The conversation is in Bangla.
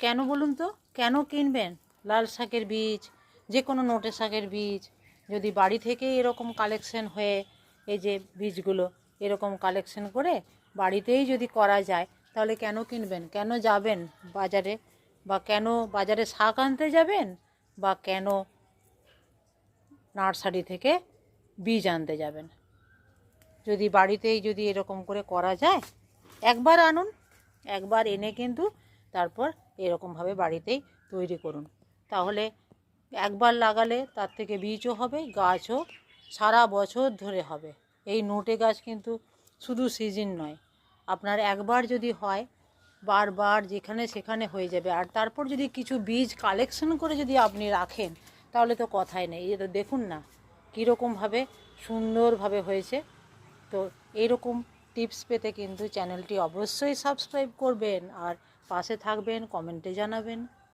কেন বলুন তো? কেন কিনবেন? লাল শাকের বীজ যে কোনো নোটে শাকের বীজ, যদি বাড়ি থেকেই এরকম কালেকশন হয়ে এই যে বীজগুলো এরকম কালেকশন করে বাড়িতেই যদি করা যায়, তাহলে কেন কিনবেন? কেন যাবেন বাজারে? বা কেন বাজারে শাক আনতে যাবেন? বা কেন নার্সারি থেকে বীজ আনতে যাবেন? যদি বাড়িতেই যদি এরকম করে করা যায়, একবার আনুন, একবার এনে কিন্তু তারপর এরকমভাবে বাড়িতেই তৈরি করুন। তাহলে একবার লাগালে তার থেকে বীজও হবে, গাছও সারা বছর ধরে হবে। এই নোটে গাছ কিন্তু শুধু সিজন নয়, আপনার একবার যদি হয়, বারবার যেখানে সেখানে হয়ে যাবে। আর তারপর যদি কিছু বীজ কালেকশন করে যদি আপনি রাখেন, তাহলে তো কথাই নেই। এই তো দেখুন না, কীরকমভাবে সুন্দরভাবে হয়েছে। তো এরকম টিপস পেতে কিন্তু চ্যানেলটি অবশ্যই সাবস্ক্রাইব করবেন। আর পাশে থাকবেন কমেন্টে জানাবেন।